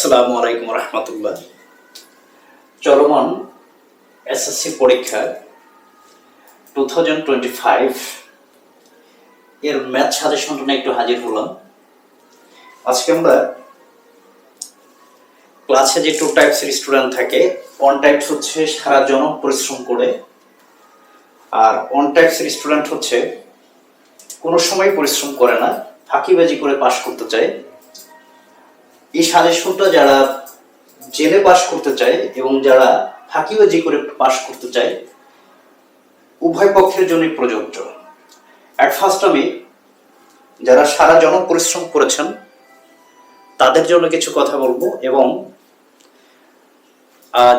আসসালামু আলাইকুম রহমতুল্লাহ। চলমান এসএসসি পরীক্ষা টু থাউজেন্ড টোয়েন্টি ফাইভ এর ম্যাথ সাজেশনটা নিয়ে একটু হাজির হলাম। আজকে আমরা ক্লাসে যে টু টাইপসের স্টুডেন্ট থাকে ওয়ান টাইপস হচ্ছে সারা জন পরিশ্রম করে, আর ওয়ান টাইপসের স্টুডেন্ট হচ্ছে কোনো সময় পরিশ্রম করে না, ফাঁকিবাজি করে পাশ করতে চায়। এই সাজেশনটা যারা জেলে পাশ করতে চায় এবং যারা ফাঁকিবাজি করে পাশ করতে চায়, উভয় পক্ষের জন্য প্রযোজ্য। অ্যাট ফার্স্ট আমি যারা সারা জন পরিশ্রম করেছেন, তাদের জন্য কিছু কথা বলব এবং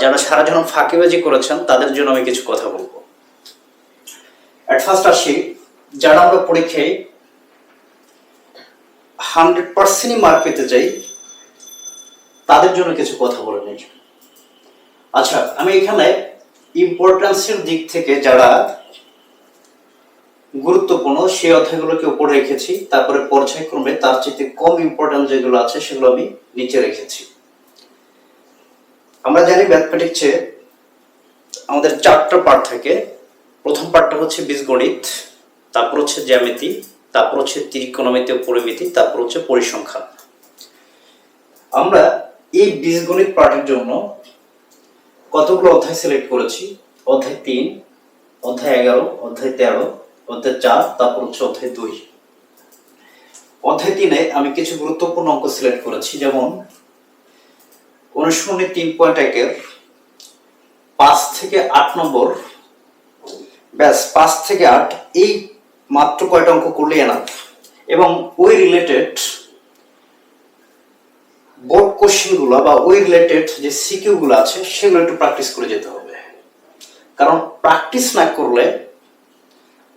যারা সারা জন ফাঁকিবাজি করেছেন, তাদের জন্য আমি কিছু কথা বলব। অ্যাট ফার্স্ট আসি, যারা আমরা পরীক্ষায় হান্ড্রেড পার্সেন্টই মার্ক পেতে চাই তাদের জন্য কিছু কথা বলে নেই। আচ্ছা আমি এখানে ইম্পর্টেন্সের দিক থেকে যারা গুরুত্বপূর্ণ, সেই অধ্যায়গুলোকে উপরে রেখেছি, তারপরে পর্যায়ক্রমে তার চেয়ে কম ইম্পর্টেন্ট যেগুলো আছে, সেগুলো আমি নিচে রেখেছি। আমরা জানি ম্যাথমেটিক্সে আমাদের চারটা পার্ট থাকে। প্রথম পার্টটা হচ্ছে বীজগণিত, তারপর হচ্ছে জ্যামিতি, তারপর হচ্ছে ত্রিকোণমিতি ও পরিমিতি, তারপর হচ্ছে পরিসংখ্যান। আমরা এই বীজগণিত পার্টের জন্য কতগুলো অধ্যায় সিলেক্ট করেছি? অধ্যায় তিন, অধ্যায় এগারো, অধ্যায় তেরো, অধ্যায় চার, তারপর হচ্ছে অধ্যায় দুই। অধ্যায় তিনে আমি কিছু গুরুত্বপূর্ণ অঙ্ক সিলেক্ট করেছি, যেমন অনুশীলনী তিন পয়েন্ট একের পাঁচ থেকে আট নম্বর। ব্যাস, পাঁচ থেকে আট, এই মাত্র কয়টা অঙ্ক করলে এনাফ এবং ওই রিলেটেড কোশ্চেনগুলো বা ওই রিলেটেড যে সিকিউ গুলো আছে, সেগুলো একটু প্র্যাকটিস করে যেতে হবে। কারণ প্র্যাকটিস না করলে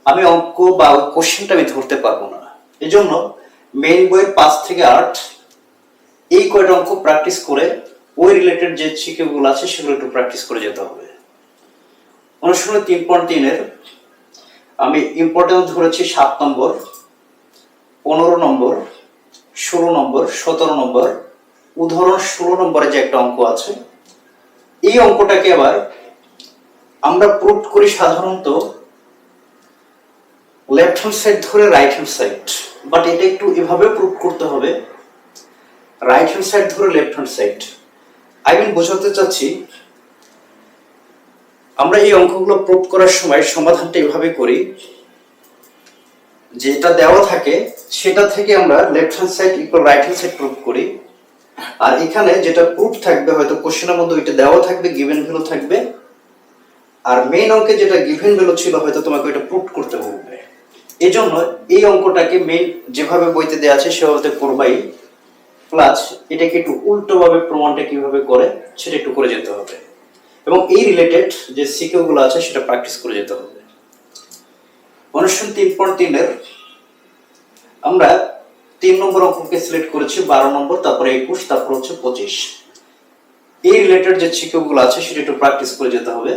আমি অঙ্ক বা কোশ্চেনটা আমি ধরতে পারব না। এজন্য মেইন বইয়ের পাঁচ থেকে আট, এই কয়টা অঙ্ক প্র্যাকটিস করে ওই রিলেটেড যে সিকিউ গুলো আছে, সেগুলো একটু প্র্যাকটিস করে যেতে হবে। অনুশীলনী তিন পয়েন্ট তিনের, আমি ইম্পর্টেন্স ধরেছি সাত নম্বর, পনেরো নম্বর, ষোলো নম্বর, সতেরো নম্বর উদাহরণ ষোলো নম্বরে যে একটা অঙ্ক আছে, এই অঙ্কটাকে আবার আমরা প্রুভ করি সাধারণত লেফট হ্যান্ড সাইড ধরে রাইট হ্যান্ড সাইড বাট এটা একটু এভাবে প্রুভ করতে হবে। রাইট হ্যান্ড সাইড ধরে left hand side I mean বোঝাতে চাচ্ছি, আমরা এই অঙ্কগুলো প্রুভ করার সময় সমাধানটা এভাবে করি, যেটা দেওয়া থাকে সেটা থেকে আমরা left hand side equal right hand side prove করি। আর এখানে যেটা প্রুফ থাকবে, হয়তো কোশ্চেনের মধ্যে ওইটা দেওয়া থাকবে গিভেন ভ্যালু থাকবে। আর মেইন অঙ্কে যেটা গিভেন ভ্যালু ছিল, হয়তো তোমাকে ওইটা প্রুফ করতে বলবে। এই জন্য এই অঙ্কটাকে মেইন যেভাবে বইতে দেওয়া আছে, সেভাবে করবাই। প্লাস এটাকে একটু উল্টোভাবে প্রমাণটা কীভাবে করে, সেটা একটু করে যেতে হবে। এবং এই রিলেটেড যে সিকিউ গুলো আছে, সেটা প্র্যাকটিস করে যেতে হবে। অনুষ্ঠান তিন পয়েন্ট তিনের, আমরা তিন নম্বর অঙ্ককে সিলেক্ট করেছি, বারো নম্বর, তারপরে একুশ, তারপর হচ্ছে পঁচিশ। এই রিলেটেড যে শিক্ষকগুলো আছে, সেটা একটু প্র্যাকটিস করে যেতে হবে।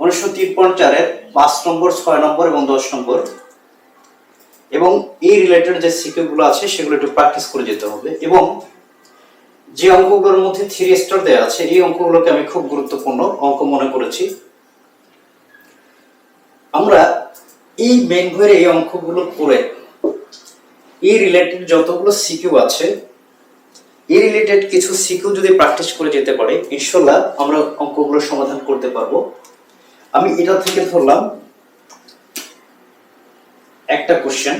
উনিশশো তিন চারের পাঁচ নম্বর, ছয় নম্বর এবং দশ নম্বর। এবং এই রিলেটেড যে শিক্ষকগুলো আছে, সেগুলো একটু প্র্যাকটিস করে যেতে হবে। এবং যে অঙ্কগুলোর মধ্যে থ্রি স্টার দেওয়া আছে, এই অঙ্কগুলোকে আমি খুব গুরুত্বপূর্ণ অঙ্ক মনে করেছি। আমরা এই মেন এই অঙ্কগুলো করে এই রিলেটেড যতগুলো সিকিউ আছে এই রিলেটেড কিছু সিকিউ যদি প্র্যাকটিস করে যেতে পারে ইনশাল্লাহ আমরা অঙ্কগুলো সমাধান করতে পারব। আমি এটা থেকে ধরলাম একটা কোশ্চেন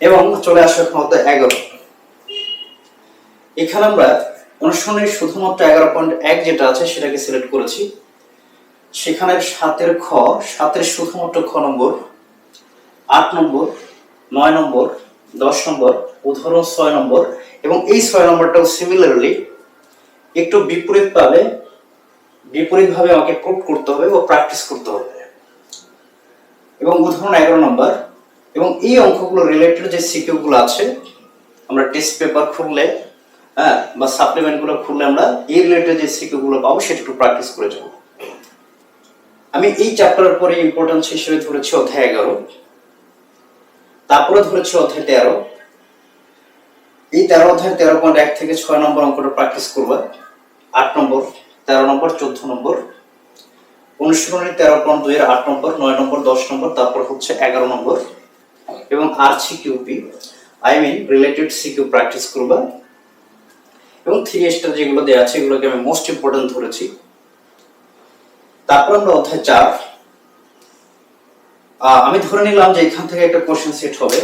এবং চলে আসে এখন অধ্যায় এগারো। এখানে আমরা অনুসরণের শুধুমাত্র এগারো পয়েন্ট এক যেটা আছে সেটাকে সিলেক্ট করেছি। সেখানে সাতের খ, সাতের শুধুমাত্র খ নম্বর, আট নম্বর নয় নম্বর, দশ নম্বর, উদাহরণ ছয় নম্বর এবং এই ছয় নম্বরটাও সিমিলারলি একটু বিপরীত পাবে বিপরীতভাবে আমাকে প্রুভ করতে হবে ও প্র্যাকটিস করতে হবে। এবং উদাহরণ এগারো নম্বর, এবং এই অঙ্কগুলো রিলেটেড যে সিকিউগুলো আছে, আমরা টেস্ট পেপার খুললে হ্যাঁ বা সাপ্লিমেন্টগুলো খুললে আমরা এই রিলেটেড যে সিকিউগুলো পাবো সেটা একটু প্র্যাকটিস করে যাব। আমি এই চ্যাপ্টারের পরে ইম্পর্টেন্স হিসেবে ধরেছি অধ্যায় এগারো। তারপরে ধরেছি অধ্যায় তেরো। এই তেরো অধ্যায় তেরো পয়েন্ট এক থেকে ছয় নম্বর অঙ্কটা প্র্যাকটিস করবা। আট নম্বর, তেরো নম্বর, চোদ্দ নম্বর। অনুশীলনী তেরো পয়েন্ট দুই এর আট নম্বর, নয় নম্বর, দশ নম্বর, তারপর হচ্ছে এগারো নম্বর এবং আর CQP I mean related CQ practice করবা। এবং থ্রি স্টার যেগুলো দেওয়া আছে, এগুলোকে আমি মোস্ট ইম্পর্টেন্ট ধরেছি। তারপর আমরা অধ্যায় চার আমি ধরে নিলাম যে এখান থেকে একটা কোশ্চেন সেট হবে।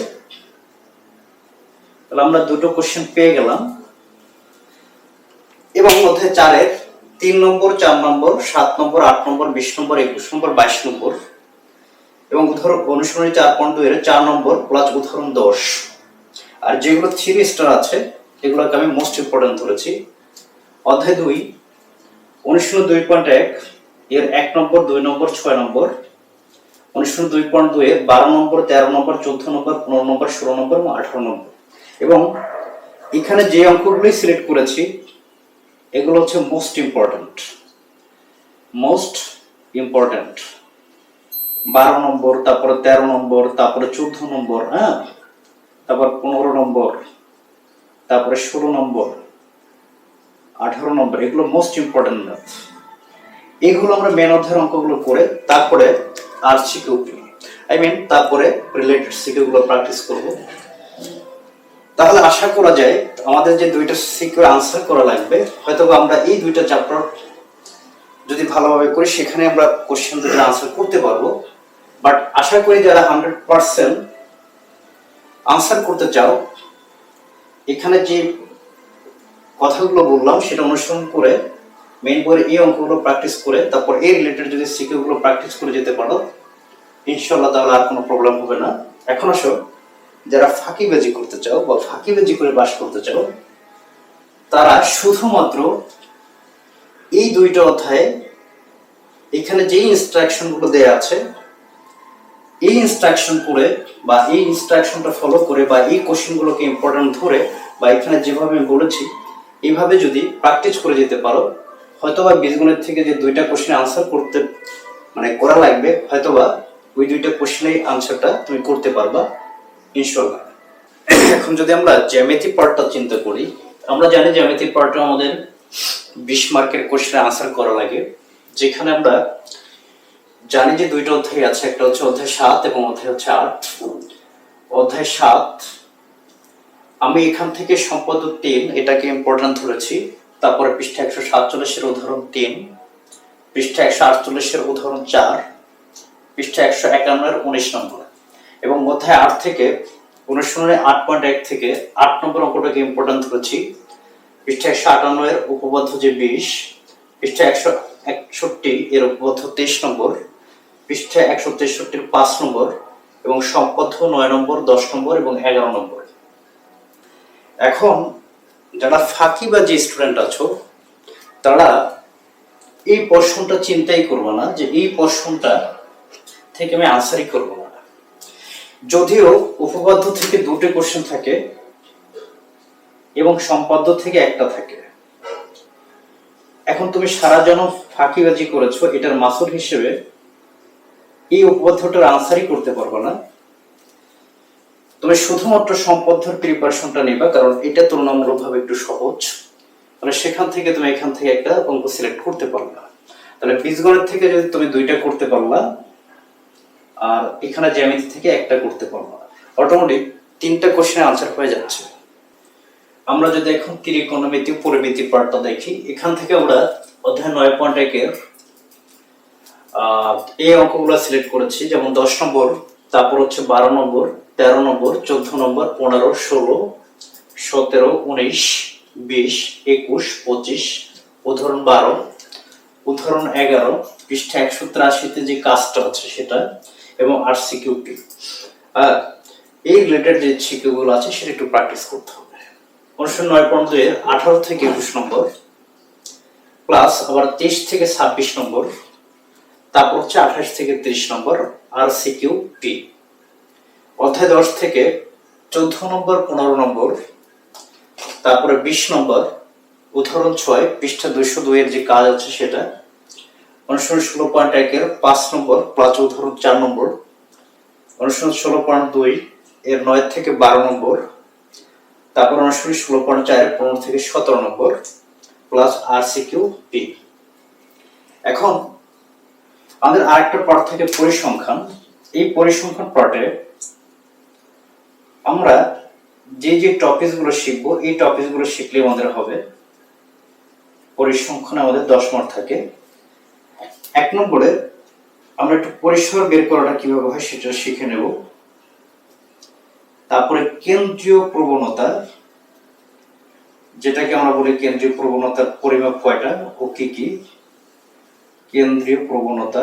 তাহলে আমরা দুটো কোশ্চেন পেয়ে গেলাম। এবং অধ্যায় চারের তিন নম্বর, চার নম্বর, সাত নম্বর, আট নম্বর, বিশ নম্বর, একুশ নম্বর, বাইশ নম্বর। এবং উদাহরণ অনুসরণী চার পয়েন্ট দুই এর চার নম্বর প্লাস উদাহরণ দশ। আর যেগুলো থ্রি স্টার আছে, এগুলোকে আমি মোস্ট ইম্পর্টেন্ট ধরেছি। অধ্যায় দুই অনুশীলন দুই পয়েন্ট এক, এর এক নম্বর, দুই নম্বর, ছয় নম্বর। অনুশীলন দুই পয়েন্ট এর বারো নম্বর, তেরো নম্বর, চোদ্দ নম্বর, পনেরো নম্বর, ষোলো নম্বর এবং আঠারো নম্বর। এবং এখানে যে অঙ্কগুলি সিলেক্ট করেছি, এগুলো হচ্ছে মোস্ট ইম্পর্ট্যান্ট মোস্ট ইম্পর্ট্যান্ট বারো নম্বর, তারপরে তেরো নম্বর, তারপরে চোদ্দ নম্বর হ্যাঁ? তারপর পনেরো নম্বর, তারপরে ষোলো নম্বর, আঠারো নম্বর, এগুলো মোস্ট ইম্পর্টেন্ট ম্যাথ এগুলো আমরা মেন অধ্যায়ের অঙ্কগুলো করে, তারপরে আর সিকিউ আই মিন তারপরে রিলেটেড সিকিউ গুলো প্র্যাকটিস করব। তাহলে আশা করা যায় আমাদের যে দুইটা সিকিউর আনসার করা লাগবে হয়তো আমরা এই দুইটা চ্যাপ্টার যদি ভালোভাবে করি, সেখানে আমরা কোশ্চেন দুটো আনসার করতে পারব। বাট আশা করি যারা হান্ড্রেড পার্সেন্ট আনসার করতে চাও, এখানে যে কথাগুলো বললাম, সেটা অনুসরণ করে মেইন বইয়ের এই অঙ্কগুলো প্র্যাকটিস করে, তারপর এই রিলেটেড যদি সিকিউ গুলো প্র্যাকটিস করে যেতে পারো ইনশাল্লাহ তাহলে আর কোনো প্রবলেম হবে না। এখন আসো, যারা ফাঁকিবাজি করতে চাও বা ফাঁকিবাজি করে বাস করতে চাও, তারা শুধুমাত্র এই দুইটা অধ্যায়ে এখানে যে ইনস্ট্রাকশনগুলো দেয়া আছে, এই ইনস্ট্রাকশন করে বা এই ইনস্ট্রাকশনটা ফলো করে বা এই কোশ্চেন গুলোকে ইম্পর্টেন্ট ধরে বা এখানে যেভাবে আমি বলেছি, এইভাবে যদি প্র্যাকটিস করে যেতে পারো হয়তোবা বীজগণিত থেকে যে দুইটা কোশ্চেন আনসার করতে মানে করা লাগবে, হয়তোবা ওই দুইটা কোশ্চেনের আনসারটা তুমি করতে পারবা ইনশাল্লাহ এখন যদি আমরা জ্যামিতি পার্টটা চিন্তা করি, আমরা জানি জ্যামিতি পার্টটা আমাদের বিশ মার্কের কোশ্চেনে আনসার করা লাগে, যেখানে আমরা জানি যে দুইটা অধ্যায় আছে, একটা হচ্ছে অধ্যায় সাত এবং অধ্যায় হচ্ছে আট। অধ্যায় সাত, আমি এখান থেকে সম্পাদক তিন এটাকে ইম্পর্টেন্ট ধরেছি। তারপরে পৃষ্ঠা একশো সাতচল্লিশের উদাহরণ তিন, পৃষ্ঠা একশো আটচল্লিশের উদাহরণ চার, পৃষ্ঠা একশো একান্নের উনিশ নম্বর। এবং অধ্যায় আট থেকে অনুশীলনে আট পয়েন্ট এক থেকে আট নম্বর অঙ্কটাকে ইম্পর্টেন্ট ধরেছি। পৃষ্ঠা একশো আটান্ন এর উপবদ্ধ যে বিশ, পৃষ্ঠা একশো একষট্টি এর উপবদ্ধ তেইশ নম্বর, পৃষ্ঠা একশো তেষট্টির পাঁচ নম্বর এবং সম্পদ নয় নম্বর, দশ নম্বর এবং এগারো নম্বর। এখন যারা ফাঁকিবাজি স্টুডেন্ট আছো, তারা এই প্রশ্নটা চিন্তাই করব না যে এই প্রশ্নটা থেকে আমি আনসারই করব না। যদিও উপপাদ্য থেকে দুটো কোশ্চেন থাকে এবং সম্পাদ্য থেকে একটা থাকে। এখন তুমি সারা জন ফাঁকিবাজি করেছ, এটার মাসুল হিসেবে এই উপপাদ্যটার আনসারই করতে পারবে না। তুমি শুধুমাত্র সম্পদের প্রিপারেশনটা নিবা, কারণ এটা তুলনামূলকভাবে একটু সহজ। মানে সেখান থেকে তুমি এখান থেকে একটা অঙ্ক সিলেক্ট করতে পারবা তাহলে বীজগণিত থেকে যদি তুমি দুইটা করতে পারলা, আর এখানে জ্যামিতি থেকে একটা করতে পারলা। অটোমেটিক তিনটা কোশ্চেনের আনসার হয়ে যাচ্ছে। আমরা যদি এখন ত্রিকোণমিতি পরিমিতি পার্টটা দেখি, এখান থেকে আমরা অধ্যায় নয় পয়েন্ট একের এই অঙ্কগুলো সিলেক্ট করেছি। যেমন দশ নম্বর, তারপর হচ্ছে বারো নম্বর তেরো নম্বর, চোদ্দ নম্বর, পনেরো, ষোলো, সতেরো, উনিশ, বিশ, একুশ, পঁচিশ, উদাহরণ বারো, উদাহরণ এগারো, পৃষ্ঠা একশো তিরাশিতে যে কাজটা আছে সেটা, এবং আর সিকিউরিটি এই রিলেটেড যে সিকিউগুলো আছে সেটা একটু প্র্যাকটিস করতে হবে। উনিশশো নয় দুই আঠারো থেকে একুশ নম্বর প্লাস আবার তেইশ থেকে ছাব্বিশ নম্বর, তারপর হচ্ছে আঠাশ থেকে তিরিশ নম্বর আর সিকিউ পি অধ্যায় দশ থেকে চোদ্দ নম্বর, পনেরো নম্বর, তারপরে বিশ নম্বর, উদাহরণ ছয়, পৃষ্ঠা দুইশো দুই এর যে কাজ আছে সেটা। অনুসরণ ষোলো পয়েন্ট একের পাঁচ নম্বর, প্লাস উদাহরণ চার নম্বর। অনুসরণ ষোলো পয়েন্ট দুই এর নয় থেকে বারো নম্বর। তারপর অনুসারী ষোলো পয়েন্ট চারের পনেরো থেকে সতেরো নম্বর, প্লাস আর সি কিউ পি এখন আমাদের আরেকটা পার্ট থেকে পরিসংখ্যান। এই পরিসংখ্যান পার্টে আমরা যে যে টপিকসগুলো শিখব, এই টপিকসগুলো শিখলে আমাদের হবে। পরিসংখ্যানে আমাদের দশ মার্ক থাকে। এক নম্বরে আমরা একটু পরিসর বের করাটা কীভাবে হয় সেটা শিখে নেব। তারপরে কেন্দ্রীয় প্রবণতা, যেটাকে আমরা বলি কেন্দ্রীয় প্রবণতার পরিমাপ কয়টা ও কি কি? কেন্দ্রীয় প্রবণতা,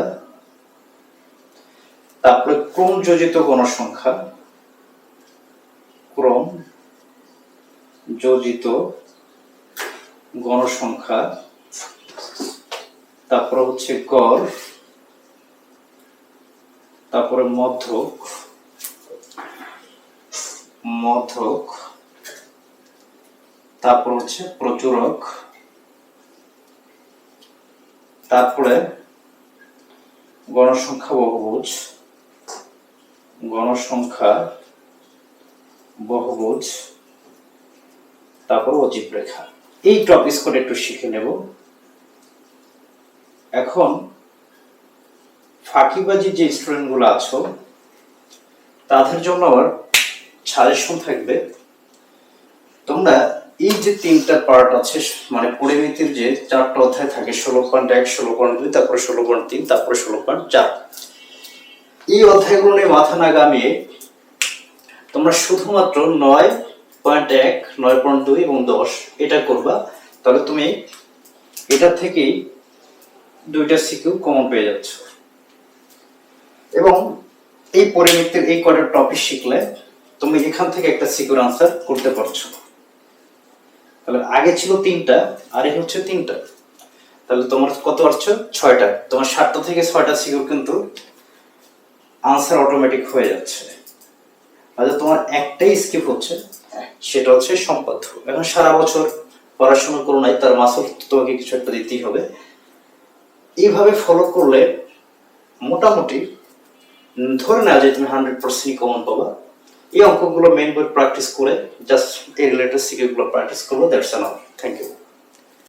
তারপরে ক্রম যোজিত গণসংখ্যা ক্রম যোজিত গণসংখ্যা, তারপরে হচ্ছে গড়, তারপরে মধ্যক মধ্যক, তারপর হচ্ছে প্রচুরক, তারপরে গণসংখ্যা বহুভুজ, গণসংখ্যা বহুভুজ, তারপর অজীব রেখা। এই টপিক করে একটু শিখে নেব। এখন, ফাঁকিবাজি যে স্টুডেন্টগুলো আছো, তাদের জন্য আবার সাজেশন থাকবে। তোমরা এই যে তিনটা পার্ট আছে মানে পরিমিতির যে চারটা অধ্যায় থাকে, ষোলো পয়েন্ট এক, ষোলো পয়েন্ট দুই, তারপরে ষোলো পয়েন্ট তিন, তারপরে ষোলো পয়েন্ট চার। এই অধ্যায়গুলো নিয়ে মাথা না গামিয়ে তোমরা শুধুমাত্র নয় পয়েন্ট এক, নয় পয়েন্ট দুই এবং দশ এটা করবা, তাহলে তুমি এটা থেকেই দুইটা সিকিউ কমন পেয়ে যাচ্ছ। এবং এই পরিমিতির এই কটা টপিক শিখলে তুমি এখান থেকে একটা সিকিউর আনসার করতে পারছ। তাহলে আগে ছিল তিনটা, আর এই হচ্ছে তিনটা। তাহলে তোমার কত আসছে? ছয়টা। তোমার সাতটা থেকে ছয়টা সিকিউর কিন্তু আনসার অটোমেটিক হয়ে যাচ্ছে। আচ্ছা তোমার একটাই স্কিপ হচ্ছে, সেটা হচ্ছে সম্পাদ্য এখন সারা বছর পড়াশোনা করো নাই, তার মাসল তোমাকে কিছু একটা দিতেই হবে। এইভাবে ফলো করলে মোটামুটি ধরে নেওয়া যায় তুমি হান্ড্রেড পার্সেন্ট কমন পাবা। এই অঙ্কগুলো মেন বই প্র্যাকটিস করে জাস্ট এই রিলেটেড সিকিউরগুলো প্র্যাকটিস করব দ্যাটস এনাফ থ্যাংক ইউ